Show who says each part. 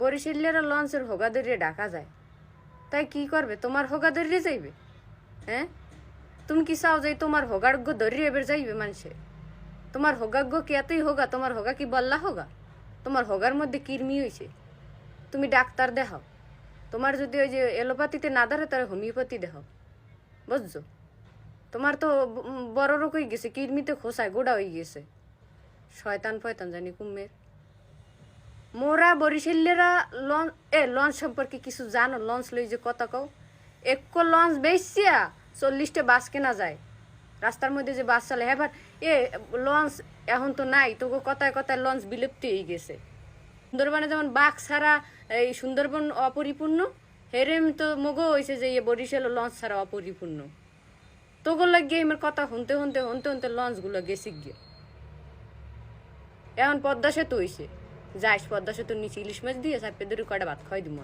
Speaker 1: বরিশালেরা লঞ্চের হোগা ডাকা যায়। তাই কি করবে? তোমার হোগা যাইবে? হ্যাঁ? তুমি কি চাও যে তোমার হোগাগ্য ধরিয়ে এবার যাইবে মানুষে তোমার হোগাগ্য কি এতই হোগা? তোমার হোগা কি বল্লা হোগা? তোমার হোগার মধ্যে কিরমি হয়েছে তুমি ডাক্তার দেখাও। তোমার যদি ওই যে এলোপ্যাথিতে না ধরে, তাহলে হোমিওপ্যাথি দেখাও। বুঝছ? তোমার তো বড় রোগ হয়ে গেছে কিডনিতে খোসায়, গোড়া হয়ে গেছে। শয়তান ফয়তান জানি কুম্মের মোরা বরিশালেরা লঞ্চ এ লঞ্চ সম্পর্কে কিছু জানো? লঞ্চ লই যে কথা কও। এক লঞ্চ বেচছিয়া চল্লিশটা বাস কেনা যায়। রাস্তার মধ্যে যে বাস চলে, এবার এ লঞ্চ এখন তো নাই। তোকে কথায় কথায় লঞ্চ বিলুপ্তি হয়ে গেছে। সুন্দরবনে যেমন বাঘ ছাড়া এই সুন্দরবন অপরিপূর্ণ, হেরেম তো মগো হয়েছে যে ইয়ে বরিশাল লঞ্চ ছাড়া অপরিপূর্ণ। তোগুলো লাগিয়ে আমার কথা শুনতে শুনতে শুনতে শুনতে লঞ্চগুলো গেছে গিয়ে। এখন পদ্মা সেতু হয়েছে যাইস পদ্মা সেতুর নিচে ইলিশ মাছ দিয়ে চাপে ধরে ভাত খাওয়াই দিব